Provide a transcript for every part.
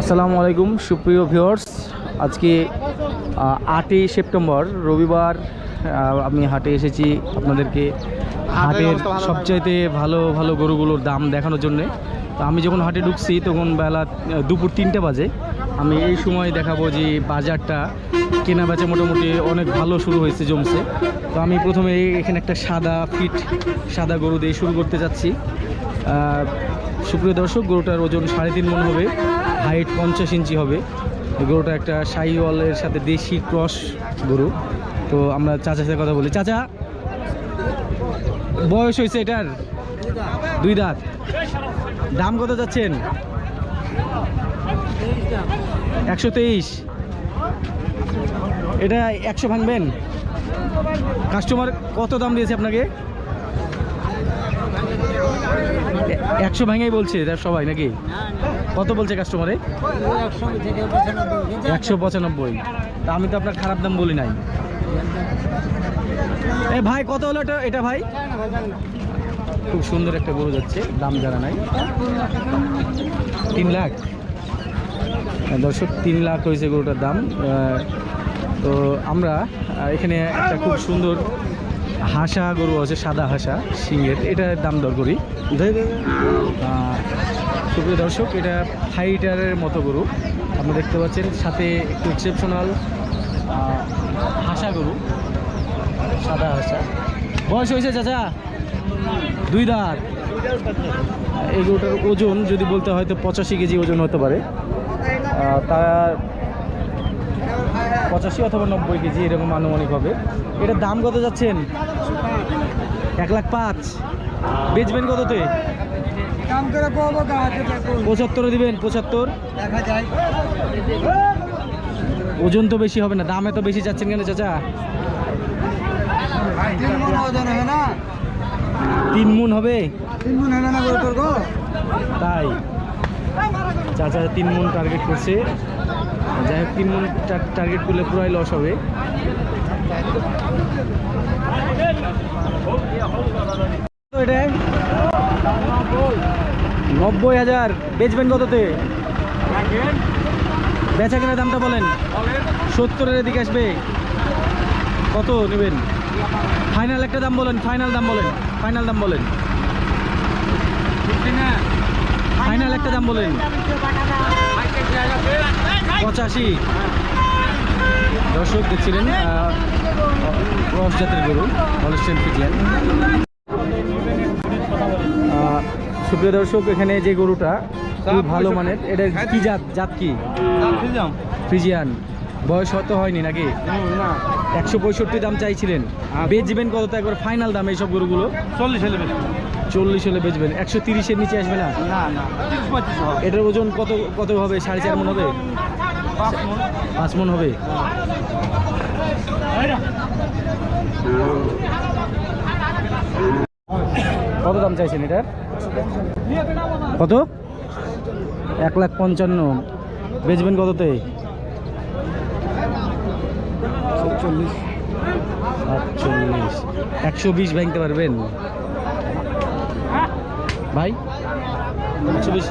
আসসালামু আলাইকুম সুপ্রিয় ভিউয়ার্স। আজকে আটই সেপ্টেম্বর রবিবার আমি হাটে এসেছি আপনাদেরকে হাটের সবচাইতে ভালো ভালো গরুগুলোর দাম দেখানোর জন্যে। তো আমি যখন হাটে ঢুকছি তখন বেলা দুপুর তিনটে বাজে। আমি এই সময় দেখাবো যে বাজারটা কেনা বেচা মোটামুটি অনেক ভালো শুরু হয়েছে জমছে। তো আমি প্রথমে এখানে একটা সাদা ফিট সাদা গরু দিয়ে শুরু করতে যাচ্ছি। সুপ্রিয় দর্শক গরুটার ওজন সাড়ে তিন মন হবে। হাইট পঞ্চাশ ইঞ্চি হবে। গরুটা একটা সাইওয়ালের সাথে দেশি ক্রস গরু। তো আমরা চাচার সাথে কথা বলি। চাচা, বয়স হয়েছে এটার? দুই দাঁত। দাম কত যাচ্ছেন একশো তেইশ। এটা একশো ভাঙবেন? কাস্টমার কত দাম দিয়েছে আপনাকে? একশো ভাঙেই বলছে সবাই নাকি? কত বলছে কাস্টমারে একশো পঁচানব্বই। তা আমি তো আপনার খারাপ দাম বলি নাই। এ ভাই কত হলো এটা এটা ভাই? খুব সুন্দর একটা গরু যাচ্ছে দাম জানা নাই। তিন লাখ। হ্যাঁ, দর্শক তিন লাখ হয়েছে গরুটার দাম। তো আমরা এখানে একটা খুব সুন্দর হাসা গরু আছে সাদা হাসা সিংয়ের এটার দাম দর করি। সুপ্রিয় দর্শক, এটা ফাইটারের মতো গরু। আপনি দেখতে পাচ্ছেন, সাথে একটু এক্সেপশনাল হাসা গরু। সাদা হাসা। বয়স হয়েছে চাচা? দুই দাঁত। এই গরুটার ওজন যদি বলতে হয়, তো পঁচাশি কেজি ওজন হতে পারে। তার পঁচাশি অথবা নব্বই কেজি এরকম আনুমানিক হবে। এটার দাম কত যাচ্ছেন? এক লাখ পাঁচ। বেচবেন কততে? পঁচাত্তরে দিবেন পঁচাত্তর? ওজন তো বেশি হবে না দামে তো বেশি যাচ্ছেন কেন চাচা? তিন মন হবে? তাই। চাচা তিন মুন টার্গেট করছে। যাই হোক তিন মুন টার্গেট করলে পুরাই লস হবে। তো এটা নব্বই হাজার। বেচবেন কততে? বেচা কেনার দামটা বলেন। সত্তরের দিকে আসবে। কত নেবেন? ফাইনাল একটা দাম বলেন ফাইনাল দাম বলেন ফাইনাল দাম বলেন। ফাইনাল একটা দাম বলেন। পঁচাশি। দর্শক দেখছিলেন ক্রস জাতের গরু হলস্টেন ফিজিয়ান। সুপ্রিয় দর্শক এখানে যে গরুটা খুব ভালো মানের। এটা কি জাত? জাত কি? ফ্রিজিয়ান। বয়স হয়তো হয়নি নাকি? একশো পঁয়ষট্টি দাম চাইছিলেন। বেচবেন কত? তো একবার ফাইনাল দাম এইসব গরুগুলো। চল্লিশ হলে চল্লিশ হলে বেচবেন। একশো তিরিশের নিচে আসবে না? এটার ওজন কত কত হবে? সাড়ে চার মন হবে? পাঁচ মন। পাঁচ মন হবে? কত দাম চাইছেন এটার কত? এক লাখ পঞ্চান্ন। বেচবেন কততে? একশো বিশ ভাঙতে পারবেন? ভাই একশো বিশ।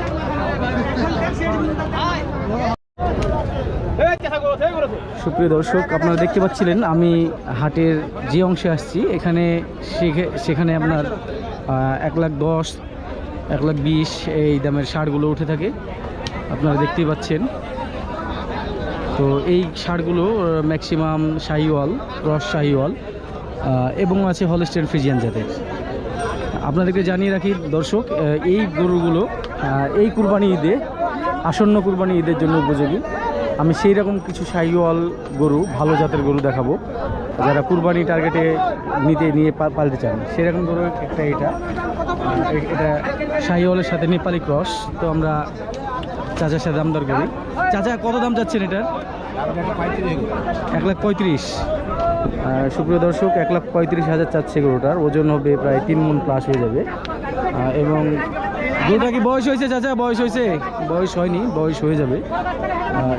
সুপ্রিয় দর্শক আপনারা দেখতে পাচ্ছিলেন আমি হাটের যে অংশে আসছি এখানে সেখে- সেখানে আপনার এক লাখ দশ, এক লাখ বিশ এই দামের সারগুলো উঠে থাকে। আপনারা দেখতেই পাচ্ছেন। তো এই সারগুলো ম্যাক্সিমাম শাহিওয়াল, রস শাহিওয়াল এবং আছে হলস্টেন ফ্রিজিয়ান জাতের। আপনাদেরকে জানিয়ে রাখি, দর্শক এই গরুগুলো এই কুরবানি ঈদে, আসন্ন কুরবানি ঈদের জন্য উপযোগী। আমি সেই রকম কিছু শাহিওয়াল গরু, ভালো জাতের গরু দেখাবো। যারা কুরবানি টার্গেটে নিতে, নিয়ে পালতে চান, সেরকম গরু একটা এটা। এটা শাহিওয়ালের সাথে নেপালি ক্রস তো আমরা চাচার সাথে দাম দর করি। চাচা, কত দাম যাচ্ছেন এটার এক লাখ পঁয়ত্রিশ। সুপ্রিয় দর্শক, এক লাখ পঁয়ত্রিশ হাজার চাচ্ছে গরুটার, ওজন হবে প্রায় তিন মন প্লাস হয়ে যাবে। এবং গরুটা কি বয়স হয়েছে চাচা? বয়স হয়েছে? বয়স হয়নি, বয়স হয়ে যাবে।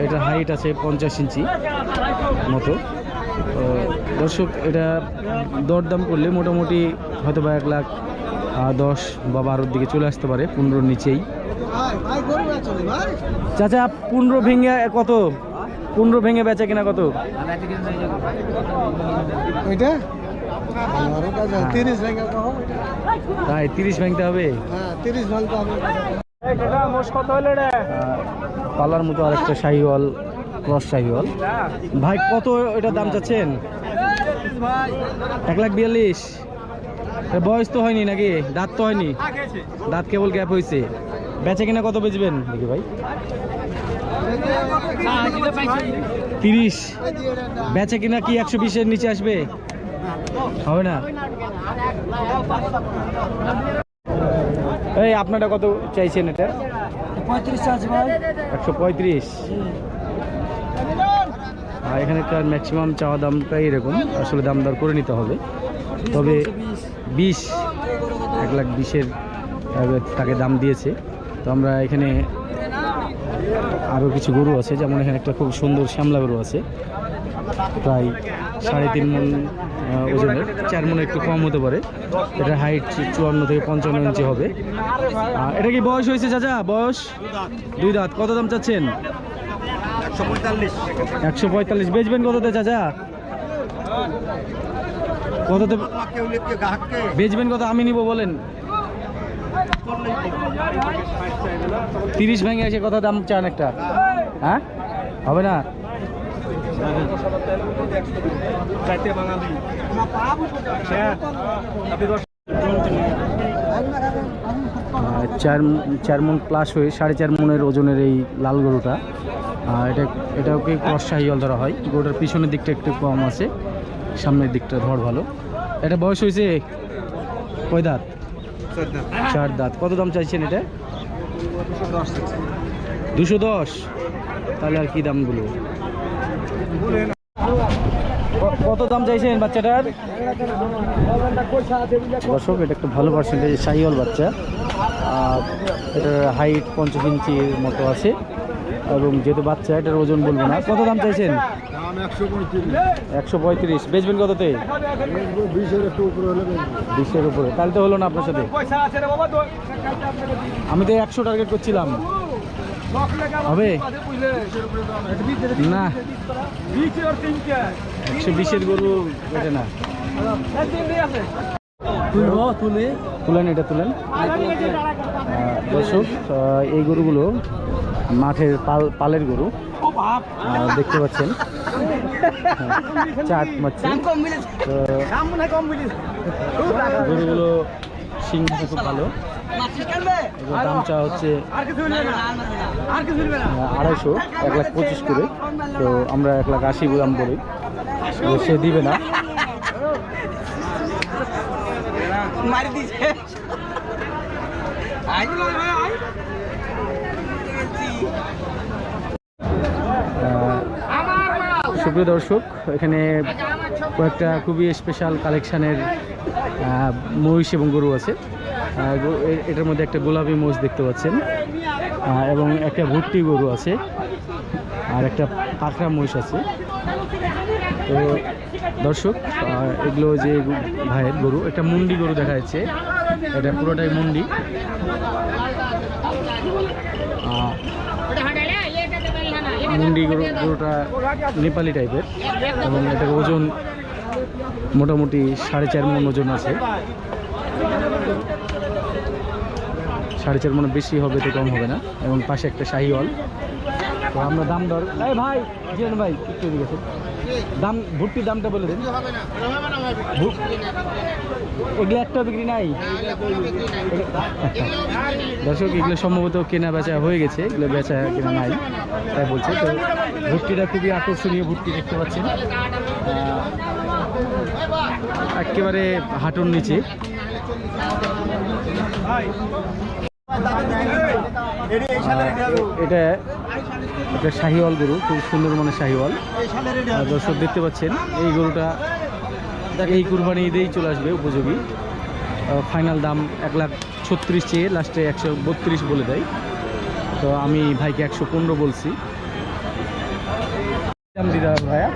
এটার হাইট আছে পঞ্চাশ ইঞ্চি মতো। দর্শক এটা দরদাম করলে মোটামুটি হয়তো বা এক লাখ দশ বা বারোর দিকে চলে আসতে পারে পনেরোর নিচেই। ভাই ভাই গরু চাচা পনেরো ভেঙে কত? পনেরো ভেঙে বেচা কিনা কত? তো হবে। তাই তিরিশ ভাঙতে হবে? হ্যাঁ তিরিশ ভাঙতে হবে। পালার মতো আরেকটা শাহিওয়াল ক্রস শাহিওয়াল ভাই কত এটা দাম চাচ্ছেন? এক লাখ বিয়াল্লিশ। বয়স তো হয়নি নাকি? দাঁত তো হয়নি। দাঁত কেবল গ্যাপ হয়েছে বেচে কিনা কত বেচবেন? দেখি ভাই। তিরিশ। বেচে কিনা কি একশো বিশের নিচে আসবে? হবে না? এই আপনারা কত চাইছেন এটা? পঁয়ত্রিশ একশো পঁয়ত্রিশ। আর এখানকার ম্যাক্সিমাম চাওয়া দামটাই এরকম। আসলে দাম দর করে নিতে হবে। তবে বিশ, এক লাখ বিশের তাকে দাম দিয়েছে। তো আমরা এখানে আরও কিছু গরু আছে, যেমন এখানে একটা খুব সুন্দর শ্যামলা গরু আছে। প্রায় সাড়ে তিন মন ওজনের। চার মনে একটু কম হতে পারে। এটা হাইট চুয়ান্ন থেকে পঞ্চান্ন ইঞ্চি হবে। এটা কি বয়স হয়েছে, চাচা? বয়স? দুই দাঁত। কত দাম চাচ্ছেন? একশো পঁয়তাল্লিশ। বেচবেন কততে চাচা? কততে? বেচবেন কত আমি নিব বলেন তিরিশ ভেঙে এসে কত দাম চান একটা হ্যাঁ হবে না চার চার মন প্লাস হয়ে সাড়ে চার মনের ওজনের এই লাল গরুটা আহ, এটা এটাকে ক্রস শাহিওয়াল ধরা হয়। গরুটার পিছনের দিকটা একটু কম আছে সামনের দিকটা ধর ভালো। এটা বয়স হয়েছে কয় দাঁত? চার দাঁত। কত দাম চাইছেন এটা? দুশো দশ তাহলে আর কি দামগুলো? কত দাম চাইছেন বাচ্চাটার? দর্শক এটা একটু ভালো পার্সেন্টেজ সাইওয়াল বাচ্চা। আর এটার হাইট পঞ্চাশ ইঞ্চির মতো আছে। এবং যেহেতু বাচ্চা এটার ওজন বলব না। কত দাম চাইছেন? একশো পঁয়ত্রিশ। বেচবেন কততে? বিশের উপরে তাহলে তো হলো না আপনার সাথে। আমি তো একশো টার্গেট করছিলাম। হবে? না। একশো বিশের গরু এটা না। তুলে তুলেন এটা তুলেন। দর্শক এই গরুগুলো মাঠের পাল, পালের গরু। দেখতে পাচ্ছেন। চাট মারছে তো গরুগুলো সিং খুব ভালো। দাম চা হচ্ছে আড়াইশো, এক লাখ পঁচিশ করে। তো আমরা এক লাখ আশি বলি। তো সে দিবে না। মারি দিছে। সুপ্রিয় দর্শক, এখানে কয়েকটা খুবই স্পেশাল কালেকশানের মহিষ এবং গরু আছে। এটার মধ্যে একটা গোলাপি মহিষ দেখতে পাচ্ছেন। এবং একটা ভুট্টি গরু আছে, আর একটা পাখরা মহিষ আছে। তো দর্শক এগুলো যে ভাইয়ের গরু একটা মুন্ডি গরু দেখা যাচ্ছে। এটা পুরোটাই মুন্ডি। মুন্ডি গরু, গরুটা নেপালি টাইপের এবং এটার ওজন মোটামুটি সাড়ে চার মন ওজন আছে সাড়ে চার মনে বেশি হবে তো কম হবে না এবং পাশে একটা শাহি হল তো আমরা দাম দর ভাই ভাই, একটু। দাম, ভুট্টির দামটা বলে দিন। এগুলো একটা বিক্রি নাই? দর্শক, এগুলো সম্ভবত কেনা বেচা হয়ে গেছে, এগুলো বেচা কেনা নাই, তাই বলছে। তো ভুট্টিটা খুবই আকর্ষণীয় ভুট্টি দেখতে পাচ্ছেন। একেবারে হাঁটুর নিচে। এটা একটা শাহিওয়াল গরু খুব সুন্দর মানের শাহিওয়াল। দর্শক দেখতে পাচ্ছেন এই গরুটা এই কুরবানি ঈদেই চলে আসবে উপযোগী। ফাইনাল দাম এক লাখ ছত্রিশ চেয়ে লাস্টে একশো বত্রিশ বলে দেয়। তো আমি ভাইকে একশো পনেরো বলছি। দাম হবে ভাইয়া।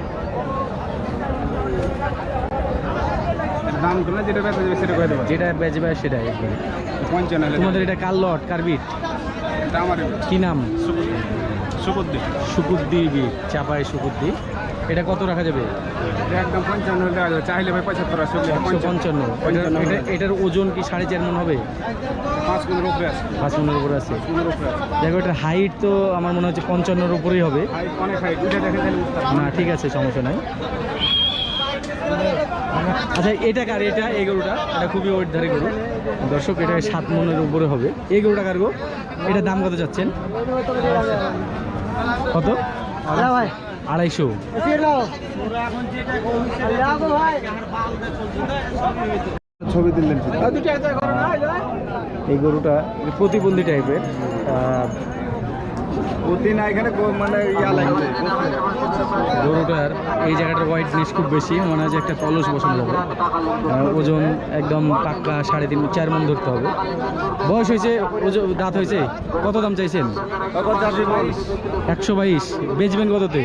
দাম তোলা যেটা বেচা যাবে সেটা করে দেবো। যেটা বেচবে সেটাই। পঞ্চান্ন তোমাদের এটা কাল লট কার্বিট কি নাম? সুকুদ্দি শুকুদ্দি বীর চাপাই শুকুদ্দি এটা কত রাখা যাবে? একদম পঞ্চান্ন চাইলে ভাই পঁচাত্তর আসবে পঞ্চান্ন। এটার- এটা- এটার ওজন কি সাড়ে চার মন হবে? পাঁচ মিনিট উপরে আছে। পাঁচ মনের উপরে আছে। দেখো এটার হাইট তো আমার মনে হচ্ছে পঞ্চান্নর উপরেই হবে। না ঠিক আছে সমস্যা নাই। আচ্ছা এটা কার? এটা এই গরুটা? এটা খুবই ওয়েট ধারে গরু। দর্শক এটা সাত মনের উপরে হবে। এই গরুটা কার গো? এটার দাম কত যাচ্ছেন? কত? আড়াইশো। ছবি দিলেন। এই গরুটা প্রতিবন্ধী টাইপের প্রতি না এখানে মানে ইয়া লাগবে গরুটার এই জায়গাটার হোয়াইটনেস খুব বেশি মনে হয় যে একটা কলস বসানো যাবে ওজন একদম পাক্কা সাড়ে তিন চার মন ধরতে হবে। বয়স হয়েছে ওজন দাঁত হয়েছে কত দাম চাইছেন? একশো বাইশ। বেচবেন কততে?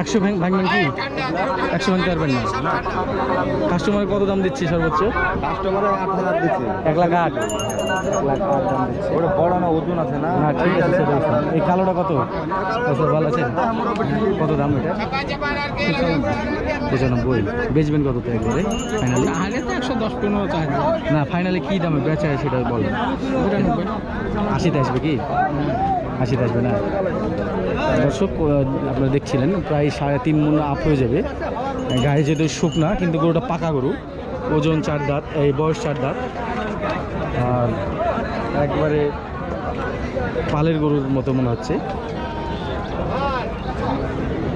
একশো ভাঙবেন কি? একশো ভাঙতে পারবেন না। কাস্টমার কত দাম দিচ্ছে সর্বোচ্চ? কাস্টমারে আট হাজার দিচ্ছে। এক লাখ আট। এক লাখ আট দাম দিচ্ছে ওটা বড় না ওজন আছে না? না ঠিক আছে সেটা আছে। এই কালোটা কত? কত ভালো আছেন কত দাম এটা? পঁচানব্বই। বেচবেন কত তো একবারে? ফাইনালি একশো দশ পনেরো না ফাইনালি কী দামে বেচা হয় সেটা বলেন। আশিতে আসবে কি? আশিতে আসবে না? দর্শক আপনারা দেখছিলেন প্রায় সাড়ে তিন মন আপ হয়ে যাবে। গায়ে যেহেতু শুকনা কিন্তু গরুটা পাকা গরু। ওজন চার দাঁত এই বয়স চার দাঁত। আর একবারে পালের গরুর মতো মনে হচ্ছে।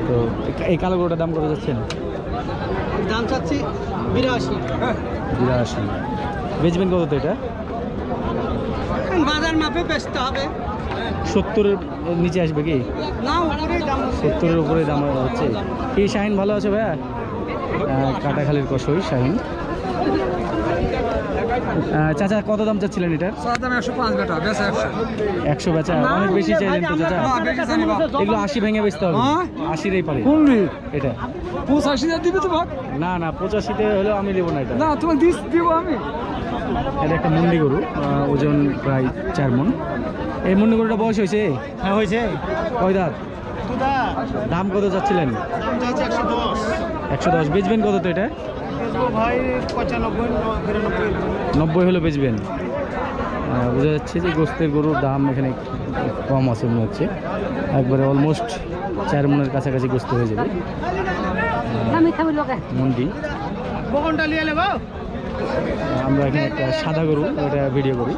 তো এই- এই কালো গরুটার দাম কত যাচ্ছেন? দাম চাচ্ছি বিরাশি। বিরাশি। বেচবেন কত তো এটা? বাজার মাপে বেচতে হবে। সত্তরের নিচে আসবে কি? না দাম সত্তরের উপরে দাম হচ্ছে। কি শাহিন ভালো আছে ভাইয়া? কাটাখালির কষই শাহিন। চাচা কত দাম চাচ্ছিলেন এটার? দাম একশো পাঁচ একশো। একশো বেচা? অনেক বেশি চাইলেন তো চাচা। এগুলো আশি ভেঙে বেচতে হবে। হ্যাঁ? আশিরই পারে। এটা। পঁচাশি হাজার দিবি তো না না পঁচাশিতে হলেও আমি দেবো না এটা। না তোমার দিস দিব আমি। এটা একটা মুন্ডি গরু ওজন প্রায় চার মন। এই মুন্ডি গরুটা বয়স হয়েছে? হ্যাঁ হয়েছে। কয় দাঁত? দাম কত যাচ্ছিলেন একশো দশ। একশো দশ। বেচবেন কত তো এটা? ভাই পঁচানব্বই নব্বই হলে বেচবেন। বোঝা যাচ্ছে যে গোস্তের গরুর দাম এখানে কম আছে মনে হচ্ছে। একবারে অলমোস্ট চার মনের কাছাকাছি গোস্ত হয়ে যাবে। মন্ডি। আমরা এখানে একটা সাদা গরু এটা ভিডিও করি।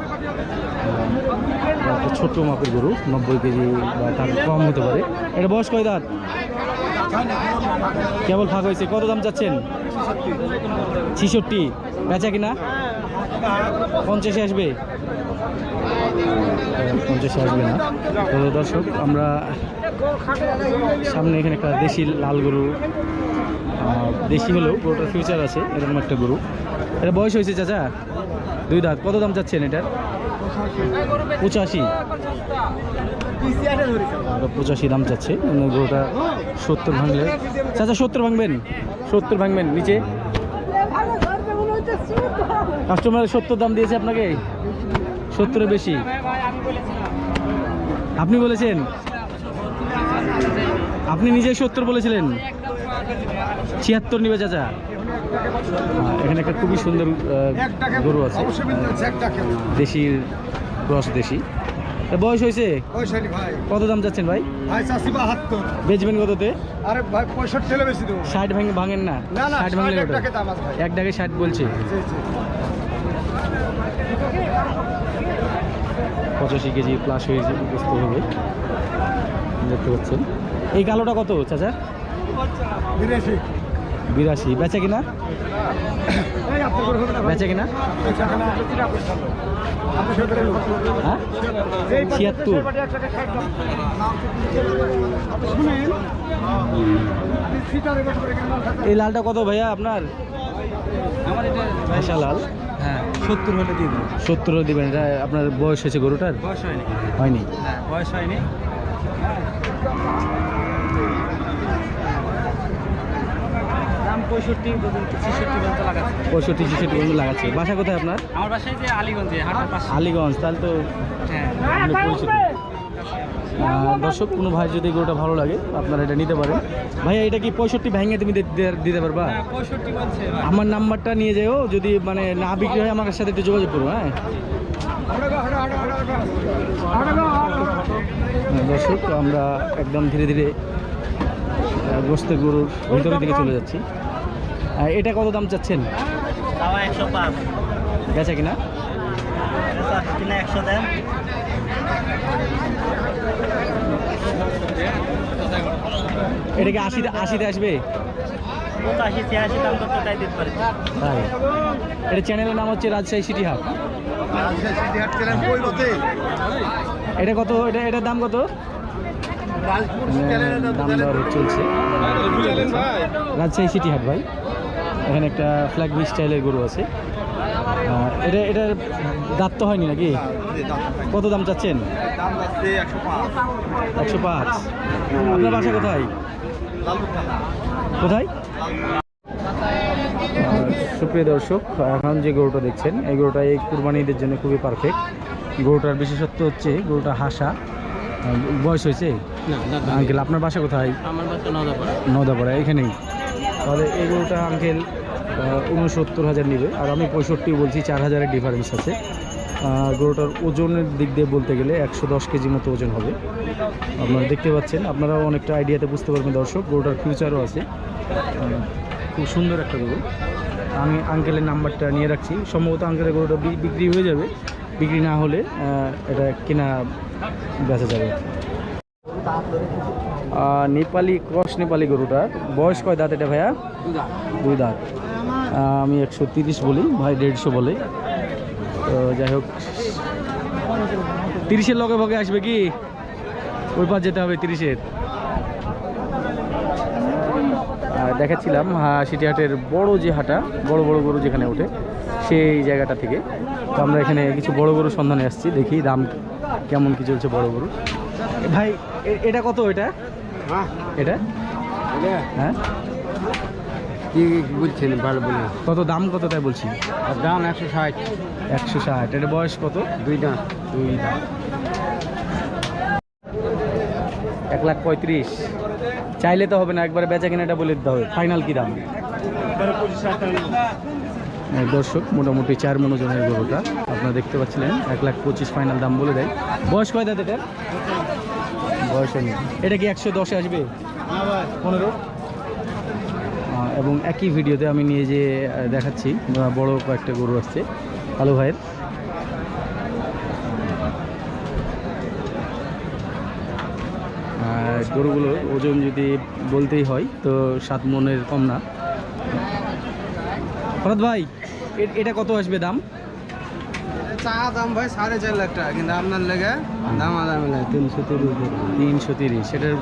একটা ছোট্ট মাপের গরু নব্বই কেজি বা তার কম হতে পারে। এটা বয়স কয় দাঁত? কেবল ফাঁক হয়েছে। কত দাম চাচ্ছেন? ছিষট্টি। বেচা কিনা? পঞ্চাশে আসবে? পঞ্চাশে আসবে না। তো দর্শক আমরা সামনে এখানে একটা দেশি লাল গরু দেশি হলেও গরুটার ফিউচার আছে এরকম একটা গরু। এটা বয়স হয়েছে চাচা? দুই দাঁত। কত দাম চাচ্ছেন এটার? পঁচাশি। পঁচাশি। দাম চাচ্ছে। গরুটা সত্তর ভাঙলে। চাচা সত্তর ভাঙবেন? সত্তর ভাঙবেন নিচে। কাস্টমার সত্তর দাম দিয়েছে আপনাকে? সত্তরের বেশি। আপনি বলেছেন। আপনি নিজেই সত্তর বলেছিলেন। ছিয়াত্তর নিবে চাচা। এখানে একটা খুবই সুন্দর গরু আছে। দেশির ক্রস দেশি। বয়স হয়েছে? কত দাম যাচ্ছেন ভাই? বেচবেন কততে? আরে ভাই পঁয়ষট্টি হলে বেশি দেবো। ষাট ভাঙে ভাঙেন না। ষাট ভাঙলে এক ডাকে ষাট বলছে। পঁচাশি কেজি প্লাস হয়ে যাবে বুঝতে হবে। দেখতে পাচ্ছেন। এই কালোটা কত চাচা? বিরাশি। বিরাশি। বেচা কিনা? না কিনা। হ্যাঁ? ছিয়াত্তর? এই লালটা কত ভাইয়া আপনার? ভাষা লাল। হ্যাঁ সত্তর হলে দিয়ে দেবো। সত্তর দিবেন। এটা আপনার বয়স হয়েছে গরুটার? বয়স হয়নি। হয়নি? হ্যাঁ বয়স হয়নি। পঁয়ষট্টি পর্যন্ত ছেষট্টি পর্যন্ত লাগাচ্ছে। পঁয়ষট্টি ছেষট্টি পর্যন্ত লাগাচ্ছে। বাসা কোথায় আপনার? আমার যে আলিগঞ্জে হাটের পাশে। আলিগঞ্জ তাহলে তো হ্যাঁ। দর্শক কোনো ভাই যদি গরুটা ভালো লাগে আপনারা এটা নিতে পারেন। ভাইয়া এটা কি পঁয়ষট্টি ভেঙে তুমি দিতে পারবা? পঁয়ষট্টি আমার নাম্বারটা নিয়ে যেও যদি মানে না বিক্রি হয় আমার সাথে একটু যোগাযোগ করব হ্যাঁ। হ্যাঁ, দর্শক আমরা একদম ধীরে ধীরে আহ, গোস্তের গরুর ভিতরের দিকে চলে যাচ্ছি। এটা কত দাম চাচ্ছেন? একশো পাঁচ। গেছে কিনা? কিনা একশো দেন। এটা কি আশিতে আশিতে আসবে? দাম এটা চ্যানেলের নাম হচ্ছে রাজশাহী সিটি হাট। এটা কত? এটা এটার দাম কত? দাম দর চলছে। রাজশাহী সিটি হাট ভাই। এখানে একটা ফ্ল্যাগ বি স্টাইলের গরু আছে। এটা এটার দাঁত তো হয়নি নাকি? কত দাম চাচ্ছেন? একশো পাঁচ। আপনার বাসা কোথায়? কোথায়? সুপ্রিয় দর্শক এখন যে গরুটা দেখছেন এই গরুটা এই কুরবানিদের জন্য খুবই পারফেক্ট গরুটার বিশেষত্ব হচ্ছে গরুটা হাসা। বয়স হয়েছে? আঙ্কেল আপনার বাসা কোথায়? আমার বাসা নদাপাড়া নদাপাড়া এখানেই। তাহলে এই গরুটা আঙ্কেল উনসত্তর হাজার নেবে। আর আমি পঁয়ষট্টি বলছি, চার হাজারের ডিফারেন্স আছে। গরুটার ওজনের দিক দিয়ে বলতে গেলে একশো দশ কেজি মতো ওজন হবে। আপনারা দেখতে পাচ্ছেন, আপনারাও অনেকটা আইডিয়াতে বুঝতে পারবেন দর্শক, গরুটার ফিউচারও আছে। খুব সুন্দর একটা গরু। আমি আঙ্কেলের নাম্বারটা নিয়ে রাখছি। সম্ভবত আঙ্কেলের গরুটা বিক্রি হয়ে যাবে। বিক্রি না হলে এটা কেনা বেচা যাবে। নেপালি ক্রস নেপালি গরুটার বয়স কয় দাঁত এটা ভাইয়া? দুই দাঁত। আমি একশো তিরিশ বলি, ভাই দেড়শো বলে। তো যাই হোক, তিরিশের লগে ভগে আসবে কি? ওই পার যেতে হবে তিরিশের। দেখাচ্ছিলাম হা- সিটিহাটের বড় যে হাটা, বড় বড় গরু যেখানে ওঠে, সেই জায়গাটা থেকে। তো আমরা এখানে কিছু বড় গরু সন্ধানে আসছি, দেখি দাম কেমন কি চলছে বড় গরু ভাই এটা কত এটা? এটা? হ্যাঁ? কি বুঝছেন ভালো বলে? কত দাম কত তাই বলছি? দাম একশো ষাট। একশো ষাট। এটা বয়স কত? দুই দাম। দুই দাম। এক লাখ পঁয়ত্রিশ। চাইলে তো হবে না একবারে বেচা কিনাটা বলে দিতে হবে। ফাইনাল কি দাম? এই দর্শক মোটামুটি চার মনোজনের গরুটা আপনারা দেখতে পাচ্ছিলেন এক লাখ পঁচিশ ফাইনাল দাম বলে দেয়। বয়স কয় দাঁত এটার? বয়স এটা কি একশো দশে আসবে? পনেরো? এবং একই ভিডিওতে আমি নিয়ে যে দেখাচ্ছি বড় কয়েকটা গরু আসছে। আলু ভাইয়ের। গরুগুলোর ওজন যদি বলতেই হয়, তো সাত মনের কম না। ফরাদ ভাই এটা কত আসবে দাম? চা দাম ভাই সাড়ে চার লাখ টাকা কিন্তু আপনার লেগে দাম আদাম লাগে তিনশো তিরিশ তিনশো তিরিশ সেটার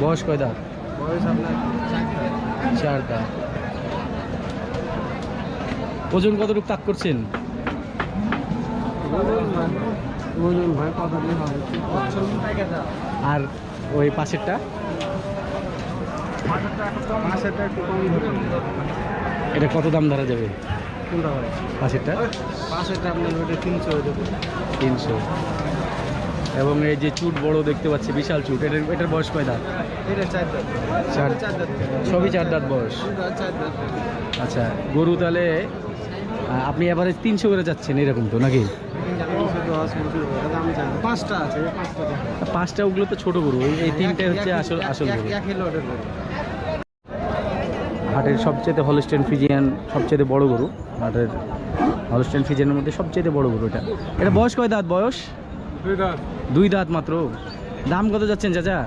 বয়স কয় দাঁত? বয়স আপনার চার ওজন কতটুকু তাক করছেন? আর ওই পাশেরটা? এটা কত দাম ধরা যাবে? কোনটা হবে পাশেরটা আপনার তিনশো তিনশো। এবং এই যে চুট বড় দেখতে পাচ্ছি বিশাল চুট। এটার এটার বয়স কয় দাঁত? চার সবই চার দাঁত বয়স? আচ্ছা গরু তাহলে আপনি এবারে তিনশো করে যাচ্ছেন এরকম তো নাকি? পাঁচটা ওগুলো তো ছোট গরু এই- তিনটে হচ্ছে আসল আসল গরু। হাটের সবচেয়ে হলস্টেন ফিজিয়ান সবচেয়ে বড় গরু হাটের হলস্টেন ফিজিয়ানের মধ্যে সবচেয়ে বড় গরু এটা। এটা বয়স কয় দাঁত বয়স? দুই দাঁত। দুই দাঁত মাত্র। দাম কত যাচ্ছেন চাচা?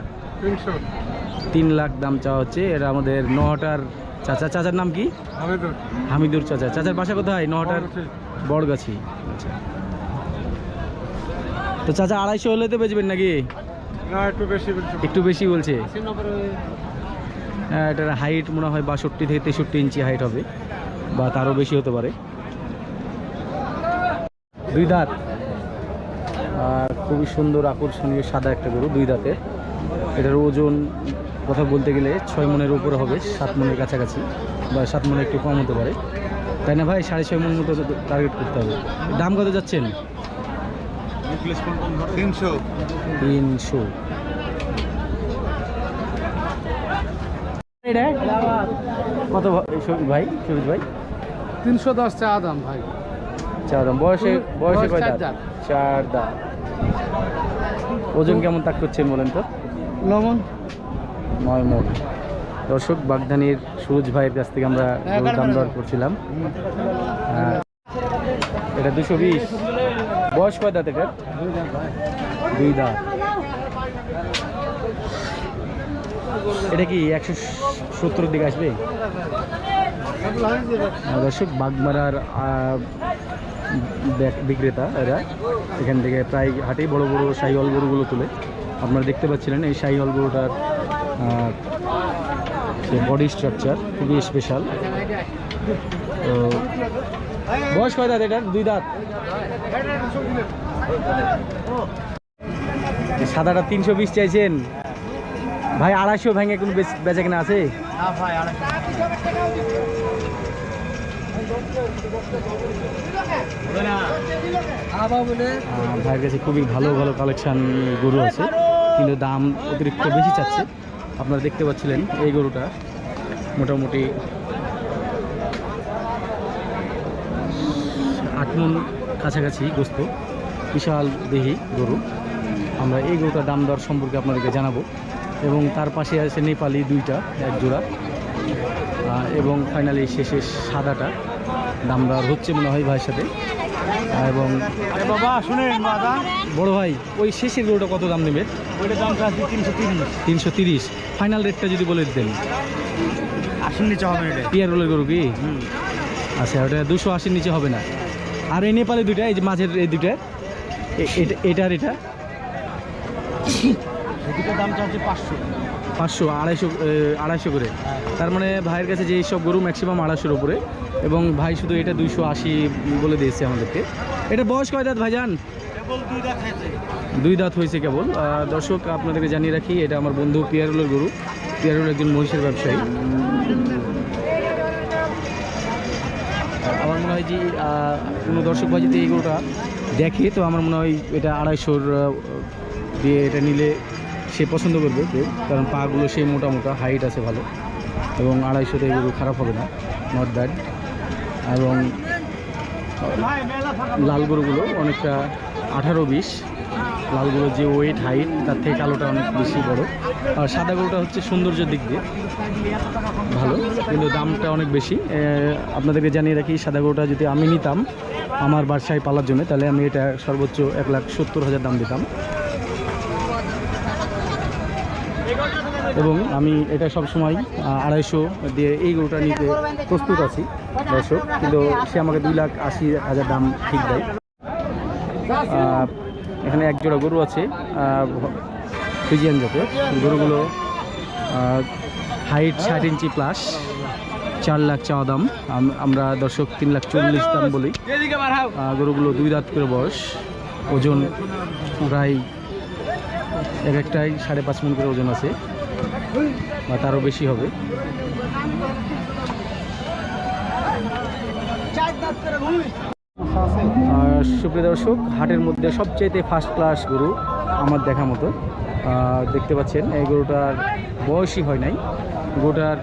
তিন লাখ দাম চাওয়া হচ্ছে। এটা আমাদের নহাটার চাচা। চাচার নাম কি? হামিদুর। চাচা। চাচার বাসা কোথায়? নহাটার বড়গাছি। আচ্ছা। তো চাচা আড়াইশো হলে তো বেচবেন নাকি? একটু বেশি একটু বেশি বলছে। হ্যাঁ এটার হাইট মনে হয় বাষট্টি থেকে তেষট্টি ইঞ্চি হাইট হবে বা তারও বেশি হতে পারে। দুই দাঁত। আর খুবই সুন্দর আকর্ষণীয় সাদা একটা গরু দুই দাঁতের এটার ওজন কথা বলতে গেলে ছয় মনের উপরে হবে সাত মনের কাছাকাছি বা সাত মনে একটু কম হতে পারে। তাই না ভাই? সাড়ে ছয় মন মতো টার্গেট করতে হবে। দাম কত যাচ্ছেন? তিনশো। তিনশো। কত ভাই? সবুজ ভাই? তিনশো দশ চা দাম ভাই। চার দাম বয়সে বয়সে কয় চার দাঁত। চার দাঁত ওজন কেমন তাক করছেন বলেন তো? লবণ? নয় মন দর্শক বাগদানির সুরজ ভাইয়ের কাছ থেকে আমরা গরুর দাম দর করছিলাম। হ্যাঁ। এটা দুশো বিশ। বয়স কয় দাঁত এটা দুই দাঁত। এটা কি একশো সত্তরের দিকে আসবে? আহ, দর্শক বাগমারার বিক্রেতা এরা। এখান থেকে প্রায় হাটেই বড় বড় শাহিওয়াল গরুগুলো তুলে। আপনারা দেখতে পাচ্ছিলেন এই শাহিওয়াল গরুটার বডি স্ট্রাকচার খুবই স্পেশাল তো বয়স কয় দাঁত এটার? দুই দাঁত। সাদাটা তিনশো বিশ চাইছেন। ভাই, আড়াইশো ভেঙে কোনো বেচ- কিনা আছে? ভাই আড়াইশো আবার বলে আহ, ভাইয়ের কাছে খুবই ভালো ভালো কালেকশন গরু আছে, কিন্তু দাম অতিরিক্ত বেশি চাচ্ছে। আপনারা দেখতে পাচ্ছিলেন এই গরুটা, মোটামুটি আট মন কাছাকাছি গোস্ত, বিশাল দেহি গরু। আমরা এই গরুটার দাম দর সম্পর্কে আপনাদেরকে জানাব। এবং তার পাশে আছে নেপালি দুইটা, এক জোড়া এবং ফাইনালি শেষে সাদাটা। দাম হচ্ছে মনে হয় ভাইয়ের সাথে। এবং বাবা শুনেন দাদা বড় ভাই ওই শেষের গরুটা কত দাম নেবে ওইটা দাম চাচ্ছি তিনশো তিরিশ। তিনশো তিরিশ। ফাইনাল রেটটা যদি বলে দিতেন আশির নিচে হবে এটা। পিয়ার রোলের গরু কি? আচ্ছা ওটা দুশো আশির নিচে হবে না। আর এই নেপালে দুইটা এই যে মাঝের এই দুইটা এটা এটা আর এটা? দাম চাচ্ছি পাঁচশো। পাঁচশো আড়াইশো আড়াইশো করে। তার মানে ভাইয়ের কাছে যে সব গরু ম্যাক্সিমাম আড়াইশোর উপরে এবং ভাই শুধু এটা দুইশো আশি বলে দিয়েছে আমাদেরকে। এটা বয়স কয় দাঁত ভাইজান? দুই দাঁত হয়েছে। কেবল। দর্শক আপনাদেরকে জানিয়ে রাখি এটা আমার বন্ধু পিয়ারুলের গরু। পিয়ারুল একজন মহিষের ব্যবসায়ী। আমার মনে হয় যে কোনো দর্শক ভাই যদি এই গরুটা দেখে তো আমার মনে হয় এটা আড়াইশোর দিয়ে এটা নিলে সে পছন্দ করবে কারণ পাগুলো সেই মোটা মোটা হাইট আছে ভালো এবং আড়াইশোতে এই গরু খারাপ হবে না নট ব্যাড এবং লাল গরুগুলো অনেকটা আঠারো বিশ। লালগুলোর যে ওয়েট হাইট তার থেকে কালোটা অনেক বেশি বড়। আর সাদা গরুটা হচ্ছে সৌন্দর্যের দিক দিয়ে ভালো, কিন্তু দামটা অনেক বেশি। আপনাদেরকে জানিয়ে রাখি, সাদা গরুটা যদি আমি নিতাম আমার বাসায় পালার জন্য, তাহলে আমি এটা সর্বোচ্চ এক লাখ সত্তর হাজার দাম দিতাম। এবং আমি এটা সব সময় আড়াইশো দিয়ে এই গরুটা নিতে প্রস্তুত আছি, দর্শক। কিন্তু সে আমাকে দুই লাখ আশি হাজার দাম ঠিক দেয়। এখানে এক জোড়া গরু আছে ফিজিয়ান জাতের। গরুগুলো হাইট ষাট ইঞ্চি প্লাস চার লাখ চাওয়া দাম। আমরা দর্শক তিন লাখ চল্লিশ দাম বলি। গরুগুলো দুই দাঁত করে বয়স, ওজন প্রায় এক একটাই সাড়ে পাঁচ মিনিট করে ওজন আছে। বা তারও বেশি হবে। সুপ্রিয় দর্শক, হাটের মধ্যে সবচাইতে ফার্স্ট ক্লাস গরু আমার দেখা মতো। দেখতে পাচ্ছেন, এই গরুটার বয়সই হয় নাই। গরুটার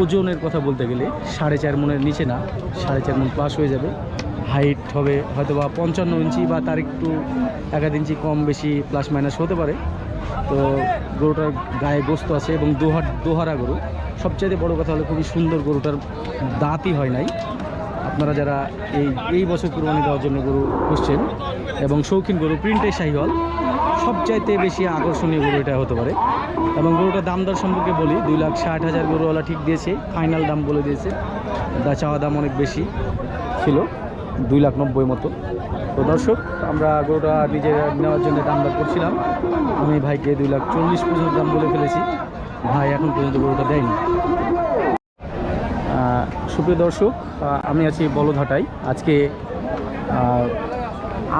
ওজনের কথা বলতে গেলে সাড়ে চার মনের নিচে না, সাড়ে চার মন প্লাস হয়ে যাবে। হাইট হবে হয়তো বা পঞ্চান্ন ইঞ্চি বা তার একটু এক আধ ইঞ্চি কম বেশি প্লাস মাইনাস হতে পারে। তো গরুটার গায়ে গোস্ত আছে এবং দোহার, দোহারা গরু। সবচাইতে বড় কথা হলো খুবই সুন্দর গরুটার দাঁতই হয় নাই। আপনারা যারা এই এই বছর কুরবানি দেওয়ার জন্য গরু খুঁজছেন এবং শৌখিন গরু প্রিন্টের শাহিওয়াল, সবচাইতে বেশি আকর্ষণীয় গরু এটা হতে পারে। এবং গরুটার দাম দর সম্পর্কে বলি, দুই লাখ ষাট হাজার গরুওয়ালা ঠিক দিয়েছে, ফাইনাল দাম বলে দিয়েছে। দা চাওয়া দাম অনেক বেশি ছিল। দুই লাখ নব্বই মতো। তো দর্শক, আমরা গরুটা নিজে নেওয়ার জন্য দাম দর করছিলাম। আমি ভাইকে দুই লাখ চল্লিশ পর্যন্ত দাম বলে ফেলেছি। ভাই এখন পর্যন্ত গরুটা দেয়নি। সুপ্রিয় দর্শক আমি আছি বলদহাটায়। আজকে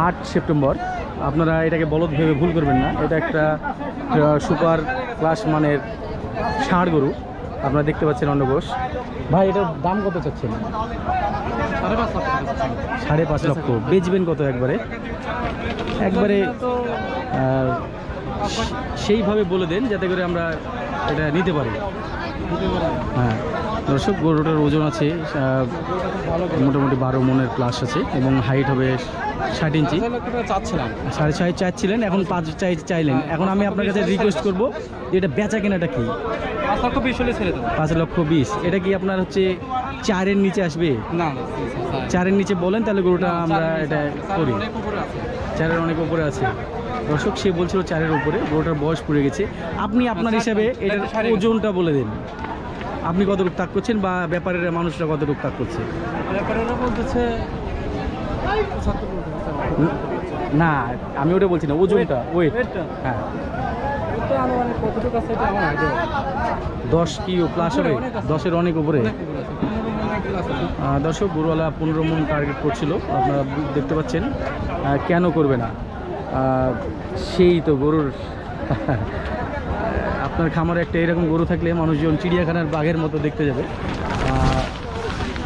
আট সেপ্টেম্বর। আপনারা এটাকে বলদ ভেবে ভুল করবেন না। এটা একটা সুপার ক্লাস মানের ষাঁড় গরু। আপনারা দেখতে পাচ্ছেন গোশ ভাই, এটার দাম কত চাচ্ছেন? সাড়ে পাঁচ লক্ষ। বেচবেন কত একবারে? একবারে সেইভাবে বলে দেন যাতে করে আমরা এটা নিতে পারি। হ্যাঁ দর্শক গরুটার ওজন আছে মোটামুটি বারো মনের প্লাস আছে এবং হাইট হবে ষাট ইঞ্চি চাচ্ছিলাম সাড়ে ছয় চাইছিলেন এখন পাঁচ চাই চাইলেন। এখন আমি আপনার কাছে রিকোয়েস্ট করব যে এটা বেচা কেনাটা কি? পাঁচ লক্ষ বিশ হলে ছেড়ে দেবো। পাঁচ লক্ষ বিশ। এটা কি আপনার হচ্ছে চারের নিচে আসবে? না চারের নিচে বলেন তাহলে গরুটা আমরা এটা করি। চারের অনেক উপরে আছে। দর্শক সে বলছিল চারের উপরে গরুটার বয়স পড়ে গেছে। আপনি আপনার হিসাবে এটার ওজনটা বলে দেন। আপনি কত রূপ তাক করছেন বা ব্যাপারের মানুষরা কত রূপ তাক করছে না আমি ওটা বলছি না ওজনটা ওয়েট হ্যাঁ। দশ কি প্লাস হবে দশের অনেক উপরে। দর্শক গরুওয়ালা পনেরো মন টার্গেট করছিল। আপনারা দেখতে পাচ্ছেন কেন করবে না? সেই তো গরুর আপনার খামারে একটা এরকম গরু থাকলে মানুষজন চিড়িয়াখানার বাঘের মতো দেখতে যাবে।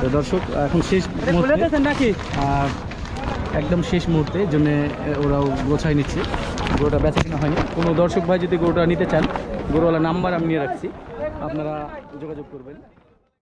তো দর্শক এখন শেষ নাকি? একদম শেষ মুহূর্তে জন্য ওরাও গোছায় নিচ্ছে। গরুটা বেচা কিনা হয়নি। কোনো দর্শক ভাই যদি গরুটা নিতে চান গরুওয়ালা নাম্বার আমি নিয়ে রাখছি। আপনারা যোগাযোগ করবেন।